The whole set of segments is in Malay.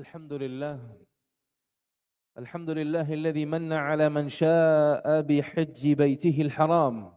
الحمد لله. الحمد لله الذي من على من شاء بحج بيته الحرام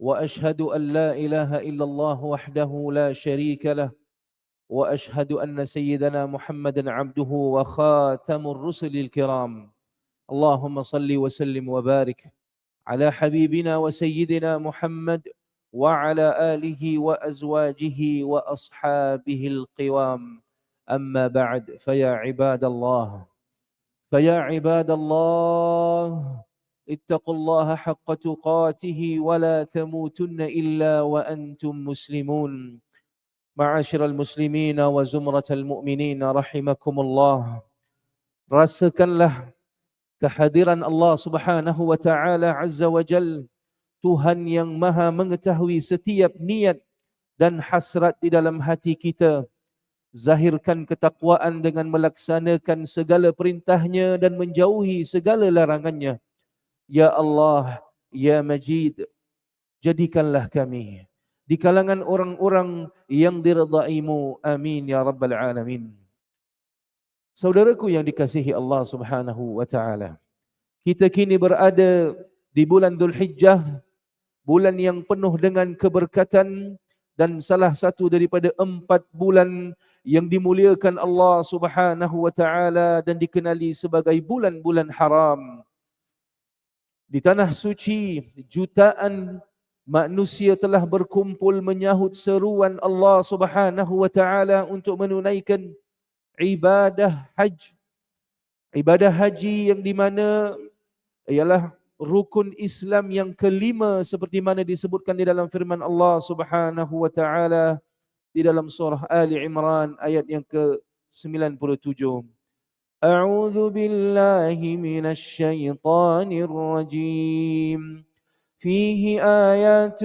وأشهد أن لا إله إلا الله وحده لا شريك له وأشهد أن سيدنا محمدا عبده وخاتم الرسل الكرام. اللهم صل وسلم وبارك على حبيبنا وسيدنا محمد وعلى آله وأزواجه وأصحابه القوام. اما بعد فيا عباد الله فيا عباد الله اتقوا الله حق تقاته ولا تموتن الا وانتم مسلمون معاشر المسلمين وزمره المؤمنين رحمكم الله rasakanlah kehadiran Allah Subhanahu wa taala azza wa jal Tuhan yang maha mengetahui setiap niat dan hasrat di dalam hati kita zahirkan ketakwaan dengan melaksanakan segala perintahnya dan menjauhi segala larangannya. Ya Allah, Ya Majid, jadikanlah kami di kalangan orang-orang yang diridaimu. Amin ya rabbal alamin. Saudaraku yang dikasihi Allah Subhanahu wa taala. Kita kini berada di bulan Dzulhijjah, bulan yang penuh dengan keberkatan dan salah satu daripada empat bulan yang dimuliakan Allah Subhanahu wa taala dan dikenali sebagai bulan-bulan haram. Di tanah suci jutaan manusia telah berkumpul menyahut seruan Allah Subhanahu wa taala untuk menunaikan ibadah haji. Ibadah haji yang di mana ialah rukun Islam yang kelima seperti mana disebutkan di dalam firman Allah Subhanahu wa taala di dalam surah Ali Imran ayat yang ke-97. أعوذ بالله من الشيطان الرجيم فيه آيات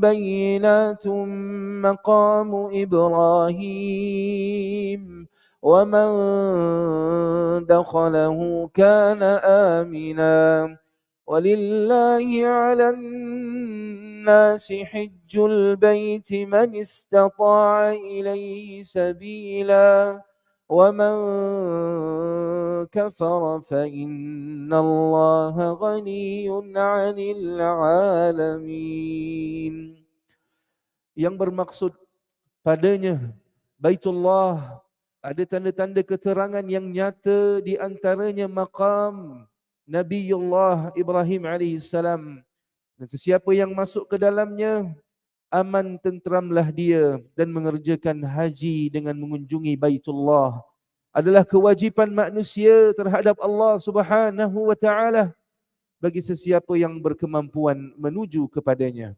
بينات مقام إبراهيم ومن دخله كان آمنا ولله على الناس حج البيت من استطاع إليه سبيلا ومن كفر فإن الله غني عن العالمين yang bermaksud padanya Baitullah ada tanda-tanda keterangan yang nyata di antaranya maqam Nabiullah Ibrahim alaihissalam dan sesiapa yang masuk ke dalamnya aman tenteramlah dia dan mengerjakan haji dengan mengunjungi Baitullah. Adalah kewajipan manusia terhadap Allah Subhanahu wa taala bagi sesiapa yang berkemampuan menuju kepadanya.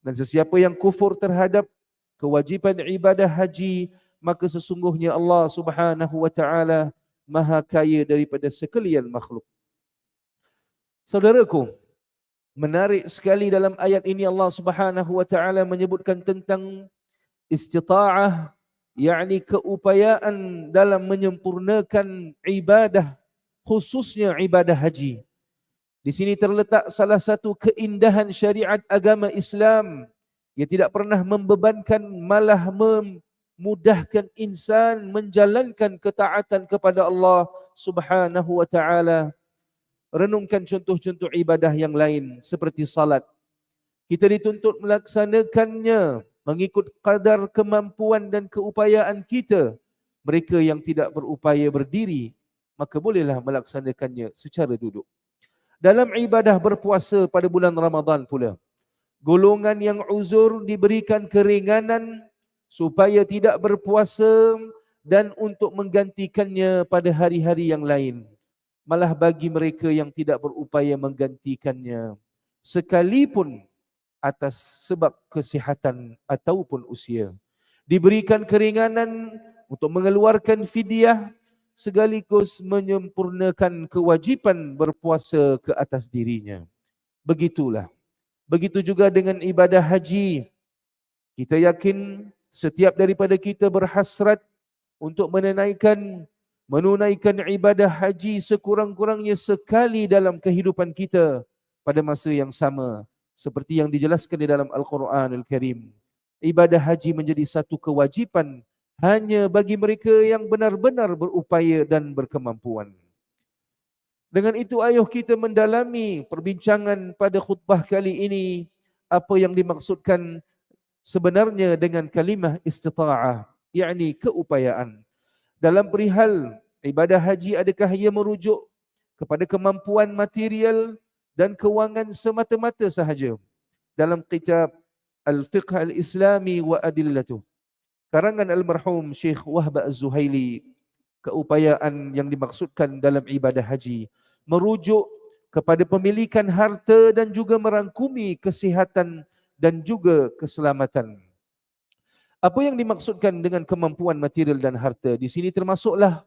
Dan sesiapa yang kufur terhadap kewajipan ibadah haji maka sesungguhnya Allah Subhanahu wa taala maha kaya daripada sekalian makhluk Saudaraku, menarik sekali dalam ayat ini Allah Subhanahu wa taala menyebutkan tentang istita'ah yakni keupayaan dalam menyempurnakan ibadah khususnya ibadah haji. Di sini terletak salah satu keindahan syariat agama Islam yang tidak pernah membebankan malah memudahkan insan menjalankan ketaatan kepada Allah Subhanahu wa taala renungkan contoh-contoh ibadah yang lain seperti salat. Kita dituntut melaksanakannya mengikut kadar kemampuan dan keupayaan kita. Mereka yang tidak berupaya berdiri, maka bolehlah melaksanakannya secara duduk. Dalam ibadah berpuasa pada bulan Ramadan pula, golongan yang uzur diberikan keringanan supaya tidak berpuasa dan untuk menggantikannya pada hari-hari yang lain malah bagi mereka yang tidak berupaya menggantikannya. Sekalipun atas sebab kesihatan ataupun usia. Diberikan keringanan untuk mengeluarkan fidyah segaligus menyempurnakan kewajipan berpuasa ke atas dirinya. Begitulah. Begitu juga dengan ibadah haji. Kita yakin setiap daripada kita berhasrat untuk menunaikan menunaikan ibadah haji sekurang-kurangnya sekali dalam kehidupan kita pada masa yang sama seperti yang dijelaskan di dalam Al-Quran Al-Karim. Ibadah haji menjadi satu kewajipan hanya bagi mereka yang benar-benar berupaya dan berkemampuan. Dengan itu ayuh kita mendalami perbincangan pada khutbah kali ini apa yang dimaksudkan sebenarnya dengan kalimah istita'ah yakni keupayaan dalam perihal ibadah haji adakah ia merujuk kepada kemampuan material dan kewangan semata-mata sahaja? Dalam kitab Al-Fiqh Al-Islami wa Adillatu karangan almarhum Syekh Wahba Az-Zuhaili keupayaan yang dimaksudkan dalam ibadah haji merujuk kepada pemilikan harta dan juga merangkumi kesihatan dan juga keselamatan apa yang dimaksudkan dengan kemampuan material dan harta? Di sini termasuklah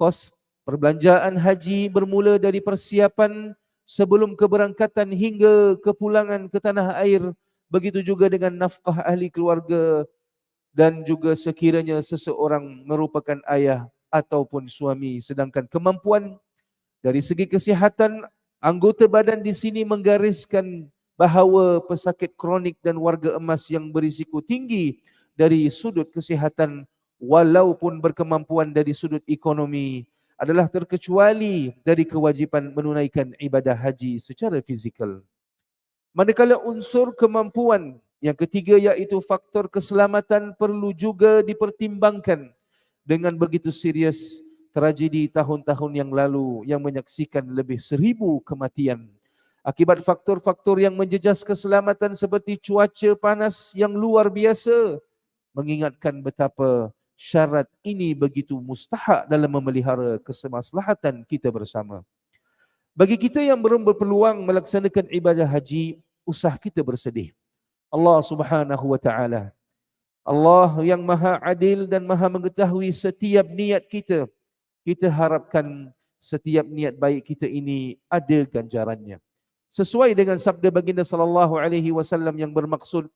kos perbelanjaan haji bermula dari persiapan sebelum keberangkatan hingga kepulangan ke tanah air. Begitu juga dengan nafkah ahli keluarga dan juga sekiranya seseorang merupakan ayah ataupun suami. Sedangkan kemampuan dari segi kesihatan, anggota badan di sini menggariskan bahawa pesakit kronik dan warga emas yang berisiko tinggi dari sudut kesihatan walaupun berkemampuan dari sudut ekonomi adalah terkecuali dari kewajipan menunaikan ibadah haji secara fizikal. Manakala unsur kemampuan yang ketiga iaitu faktor keselamatan perlu juga dipertimbangkan dengan begitu serius tragedi tahun-tahun yang lalu yang menyaksikan lebih seribu kematian akibat faktor-faktor yang menjejas keselamatan seperti cuaca panas yang luar biasa mengingatkan betapa syarat ini begitu mustahak dalam memelihara kesemaslahatan kita bersama. Bagi kita yang belum berpeluang melaksanakan ibadah haji, usah kita bersedih. Allah Subhanahu wa taala Allah yang maha adil dan maha mengetahui setiap niat kita kita harapkan setiap niat baik kita ini ada ganjarannya. Sesuai dengan sabda baginda sallallahu alaihi wasallam yang bermaksud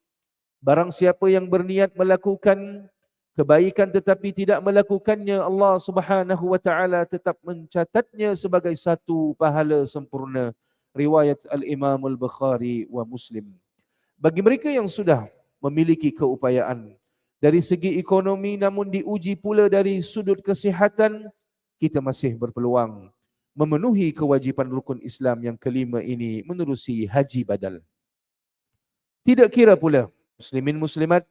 barang siapa yang berniat melakukan kebaikan tetapi tidak melakukannya Allah Subhanahu wa taala tetap mencatatnya sebagai satu pahala sempurna. Riwayat al-Imam al-Bukhari wa Muslim. Bagi mereka yang sudah memiliki keupayaan dari segi ekonomi namun diuji pula dari sudut kesihatan kita masih berpeluang memenuhi kewajipan rukun Islam yang kelima ini menerusi haji badal. Tidak kira pula muslimin muslimat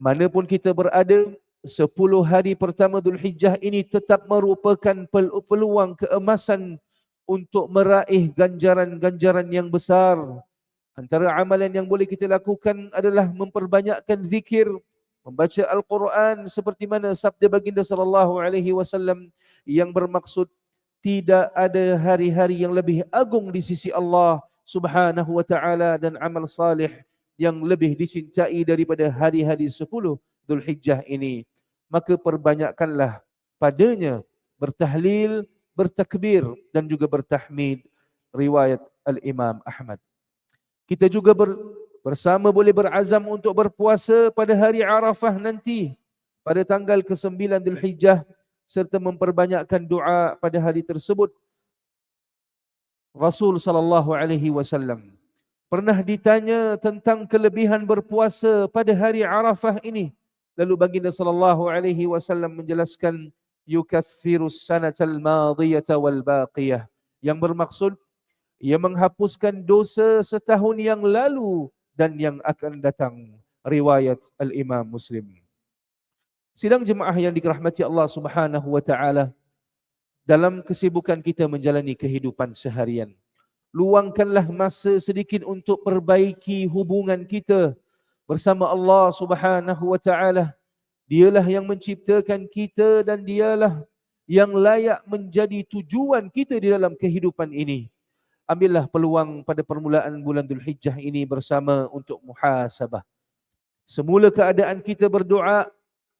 manapun kita berada, sepuluh hari pertama Dhul Hijjah ini tetap merupakan peluang keemasan untuk meraih ganjaran-ganjaran yang besar. Antara amalan yang boleh kita lakukan adalah memperbanyakkan zikir, membaca Al-Quran seperti mana sabda baginda sallallahu alaihi wasallam yang bermaksud tidak ada hari-hari yang lebih agung di sisi Allah Subhanahu wa taala dan amal salih yang lebih dicintai daripada hari-hari sepuluh Dhul Hijjah ini. Maka perbanyakkanlah padanya bertahlil, bertakbir dan juga bertahmid riwayat Al-Imam Ahmad. Kita juga ber, bersama boleh berazam untuk berpuasa pada hari Arafah nanti pada tanggal ke-9 Dhul Hijjah serta memperbanyakkan doa pada hari tersebut. Rasul sallallahu alaihi wasallam pernah ditanya tentang kelebihan berpuasa pada hari Arafah ini. Lalu baginda sallallahu alaihi wasallam menjelaskan yukaffirus sanatal madiyata wal baqiyah yang bermaksud ia menghapuskan dosa setahun yang lalu dan yang akan datang. Riwayat Al-Imam Muslim. Sidang jemaah yang dirahmati Allah Subhanahu wa taala dalam kesibukan kita menjalani kehidupan seharian luangkanlah masa sedikit untuk perbaiki hubungan kita bersama Allah Subhanahu wa taala. Dialah yang menciptakan kita dan dialah yang layak menjadi tujuan kita di dalam kehidupan ini. Ambillah peluang pada permulaan bulan Dhul Hijjah ini bersama untuk muhasabah. Semula keadaan kita berdoa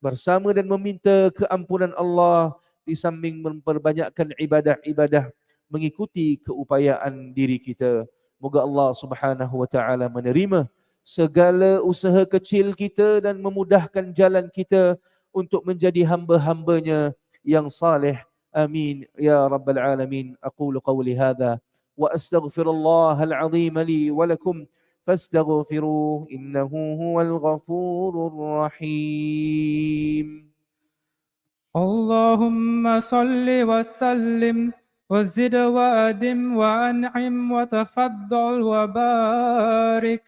bersama dan meminta keampunan Allah di samping memperbanyakkan ibadah-ibadah mengikuti keupayaan diri kita. Moga Allah Subhanahu wa taala menerima segala usaha kecil kita dan memudahkan jalan kita untuk menjadi hamba-hambanya yang saleh. Amin ya rabbal alamin. Aqulu qawli hadha wa astaghfirullahal azim li wa lakum fastaghfiruhu innahu huwal ghafurur rahim. اللهم صل وسلم وزد وأدم وأنعم وتفضل وبارك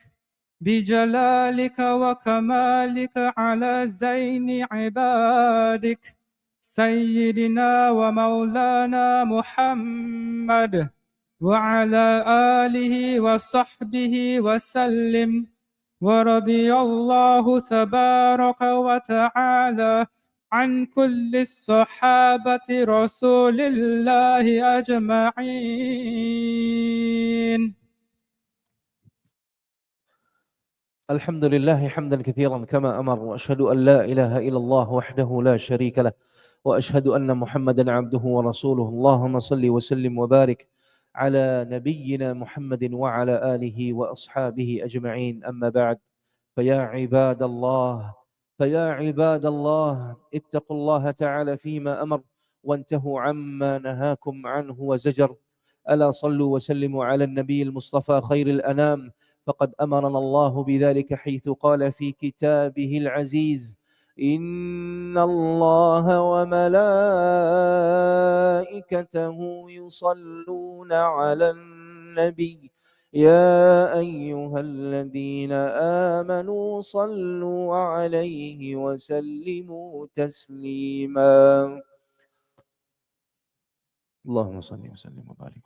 بجلالك وكمالك على زين عبادك سيدنا ومولانا محمد وعلى آله وصحبه وسلم ورضي الله تبارك وتعالى عن كل الصحابة رسول الله أجمعين. الحمد لله حمدا كثيرا كما أمر وأشهد أن لا إله إلا الله وحده لا شريك له وأشهد أن محمدا عبده ورسوله. اللهم صل وسلم وبارك على نبينا محمد وعلى آله وأصحابه أجمعين. أما بعد فيا عباد الله فيا عباد الله اتقوا الله تعالى فيما أمر وانتهوا عما نهاكم عنه وزجر. ألا صلوا وسلموا على النبي المصطفى خير الأنام. فقد أمرنا الله بذلك حيث قال في كتابه العزيز إن الله وملائكته يصلون على النبي يا أيها الذين آمنوا صلوا عليه وسلموا تسليما. اللهم صل وسلم وبارك.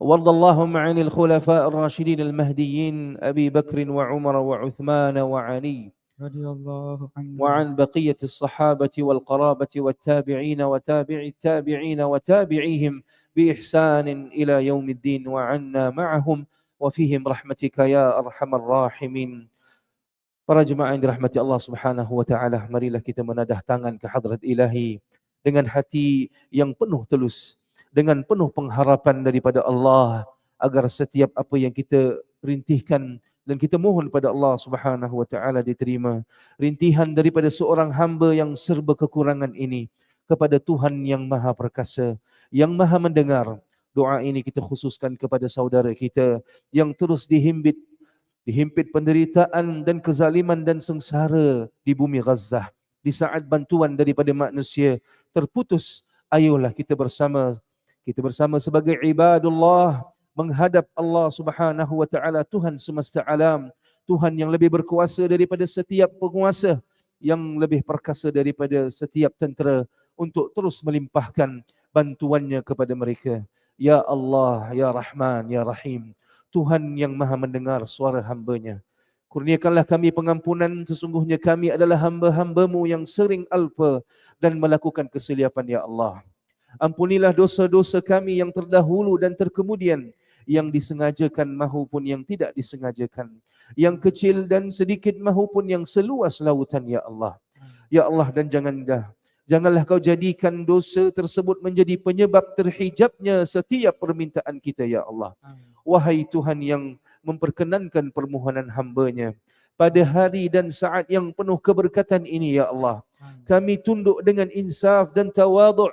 وارض اللهم عن الخلفاء الراشدين المهديين أبي بكر وعمر وعثمان وعلي رضي الله عنه وعن بقية الصحابة والقرابة والتابعين وتابع التابعين وتابعيهم بإحسان إلى يوم الدين وعنا معهم وفيهم رحمتك يا أرحم الراحمين Para jemaah yang dirahmati Allah Subhanahu wa taala, marilah kita menadah tangan ke hadrat Ilahi dengan hati yang penuh telus, dengan penuh pengharapan daripada Allah agar setiap apa yang kita rintihkan dan kita mohon pada Allah Subhanahu wa taala diterima rintihan daripada seorang hamba yang serba kekurangan ini kepada Tuhan yang Maha Perkasa yang Maha mendengar. Doa ini kita khususkan kepada saudara kita yang terus dihimpit dihimpit penderitaan dan kezaliman dan sengsara di bumi Gaza. Di saat bantuan daripada manusia terputus ayolah kita bersama kita bersama sebagai ibadullah menghadap Allah Subhanahu wa taala Tuhan semesta alam Tuhan yang lebih berkuasa daripada setiap penguasa yang lebih perkasa daripada setiap tentera untuk terus melimpahkan bantuannya kepada mereka ya Allah ya Rahman ya Rahim Tuhan yang maha mendengar suara hambanya Kurniakanlah kami pengampunan sesungguhnya kami adalah hamba-hambamu yang sering alpa dan melakukan kesilapan ya Allah. Ampunilah dosa-dosa kami yang terdahulu dan terkemudian yang disengajakan mahupun yang tidak disengajakan. Yang kecil dan sedikit mahupun yang seluas lautan ya Allah. Ya Allah dan jangan dah Janganlah kau jadikan dosa tersebut menjadi penyebab terhijabnya setiap permintaan kita ya Allah. Wahai Tuhan yang memperkenankan permohonan hambanya pada hari dan saat yang penuh keberkatan ini ya Allah kami tunduk dengan insaf dan tawaduk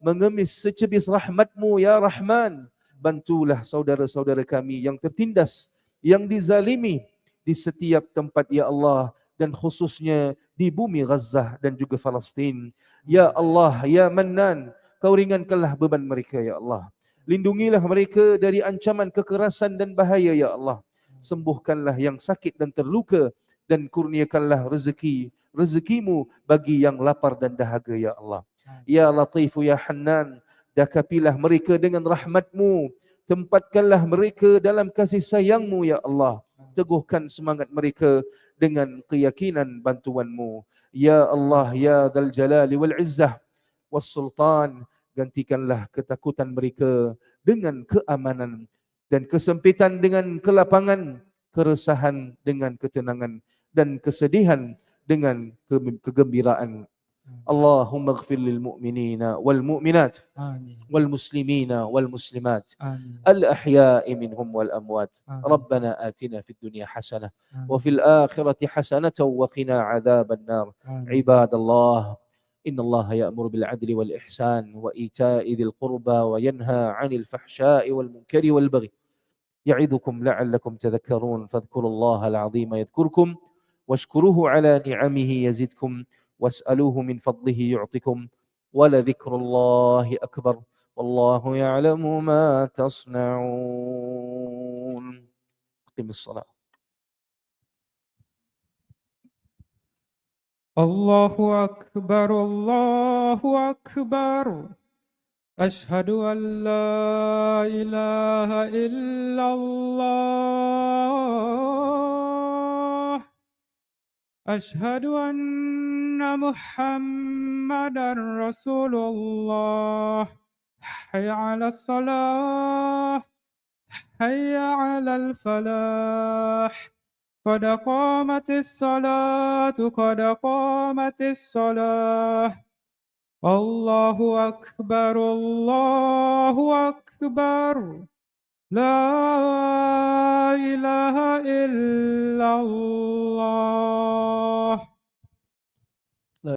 mengemis secebis rahmatmu ya Rahman. Bantulah saudara-saudara kami yang tertindas yang dizalimi di setiap tempat ya Allah dan khususnya di bumi Gaza dan juga Palestin ya Allah ya Mannan kau ringankanlah beban mereka ya Allah Lindungilah mereka dari ancaman kekerasan dan bahaya ya Allah. Sembuhkanlah yang sakit dan terluka dan kurniakanlah rezeki rezekimu bagi yang lapar dan dahaga ya Allah. Ya Latif ya Hannan, dakapilah mereka dengan rahmatmu. Tempatkanlah mereka dalam kasih sayangmu ya Allah. Teguhkan semangat mereka dengan keyakinan bantuanmu. Ya Allah ya Dal Jalali wal Izzah was Sultan gantikanlah ketakutan mereka dengan keamanan dan kesempitan dengan kelapangan, keresahan dengan ketenangan dan kesedihan dengan kegembiraan. اللهم اغفر للمؤمنين والمؤمنات آمين. والمسلمين والمسلمات آمين. الأحياء منهم والأموات آمين. ربنا آتنا في الدنيا حسنة آمين. وفي الآخرة حسنة وقنا عذاب النار آمين. عباد الله إن الله يأمر بالعدل والإحسان وإيتاء ذي القربى وينهى عن الفحشاء والمنكر والبغي يعظكم لعلكم تذكرون فاذكروا الله العظيم يذكركم واشكروه على نعمه يزدكم واسألوه من فضله يعطكم ولذكر الله أكبر والله يعلم ما تصنعون. قم الصلاة. الله أكبر الله أكبر. أشهد أن لا إله إلا الله. أشهد أن محمدا رسول الله. حي على الصلاة. حي على الفلاح. قد قامت الصلاة قد قامت الصلاة. الله أكبر الله أكبر. لا إله إلا الله.